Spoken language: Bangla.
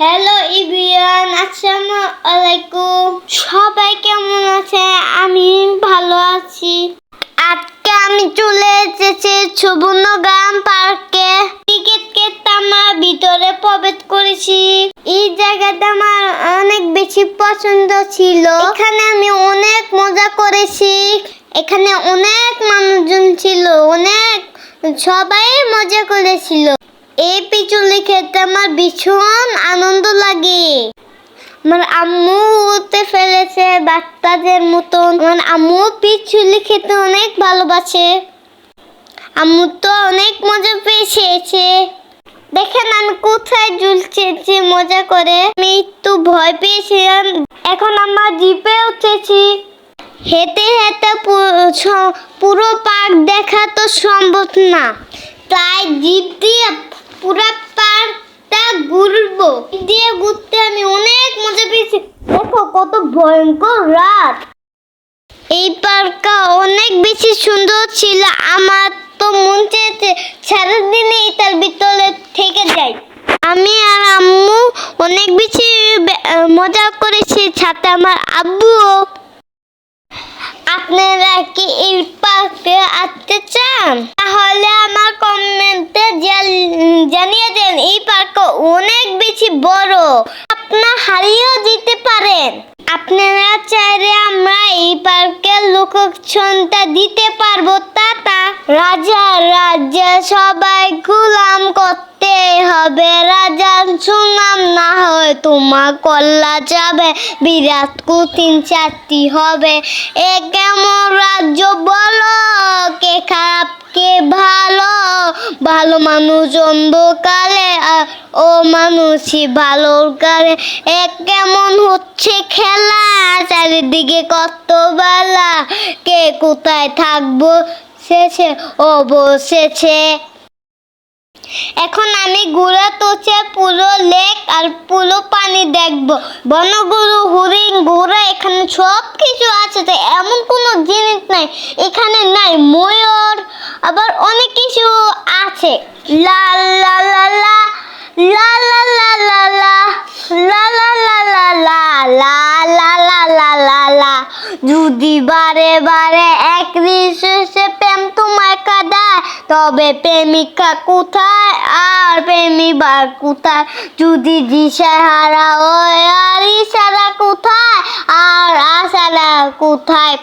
হ্যালো ইভিয়ান আসসালামু আলাইকুম সবাই কেমন আছে? আমি ভালো আছি। আজকে আমি চলে এসেছি সুবর্ণগ্রাম পার্কে। টিকিট কেটে আমার ভিতরে প্রবেশ করেছি। এই জায়গাটা আমার অনেক বেশি পছন্দ ছিল। এখানে আমি অনেক মজা করেছি। এখানে অনেক মানুষজন ছিল। অনেক সবাই মজা করেছিল। এই পিচুলি খেতে আমার ভীষণ আনন্দ লাগে। আমার আম্মু উঠতে ফেলেছে বাচ্চাদের মতন। আমার আম্মু পিচুলি খেতে অনেক ভালোবাসে। আম্মু তো অনেক মজা পেয়েছে। দেখেন আমি কোথায় ঝুলছেছি মজা করে। আমি একটু ভয় পেয়েছিলাম। এখন আমার জিপে উঠেছি। হেঁটে হেঁটে পুরো পার্ক দেখা তো সম্ভব না। তাই জিপ দিয়ে পুরো পার্কটা ঘুরবো দিয়ে ঘুরতে আমি অনেক মজা পেয়েছি। দেখো কত ভয়ঙ্কর রাত। এই পার্কটা অনেক বেশি সুন্দর ছিল। আমার তো মন চেয়েছে সারাদিনে এটার ভিতরে থেকে যাই। আমি আর আম্মু অনেক বেশি মজা করেছি, সাথে আমার আব্বুও আপনারা কি এই পার্কে আসতে চান তাহলে আমার কমেন্টে জানিয়ে দেন এই পার্ক অনেক বেশি বড়। আপনার হারিয়েও দিতে পারেন। আপনারা চাইলে আমরা এই পার্কের লোকেশনটা দিতে পারব। টাটা। রাজা রাজা, সবাই গুলাম করতে হবে। রাজা সুনাম না হয় তোমার কল্লা যাবে। বিরাট কঠিন চারটি হবে। এ কেমন রাজ্য ভালো মানুষ অন্ধকারে আর ও মানুষই ভালো কারে। এ কেমন হচ্ছে খেলা? চারিদিকে কত বেলা? কে কোথায় থাকব? শেষে ও বসেছে। এখন আমি ঘোড়া তোছে পুরো লেক আর পুরো পানি দেখব। বনগুরু ঘোড়া এখানে সব কিছু আছে তো এমন কোনো জিনিস নাই এখানে নাই ময়ূর আবার অনেক কিছু আছে লা লা লা লা লা লা লা লা লা লা লা লা লা লা যদি বারে বারে এক শেষে প্রেম তোমায় কাদায় তবে প্রেমিকা কোথায় আর প্রেমিবার কোথায় যদি দিশায় হারা হয় আর ইশারা কোথায় আর কোথায়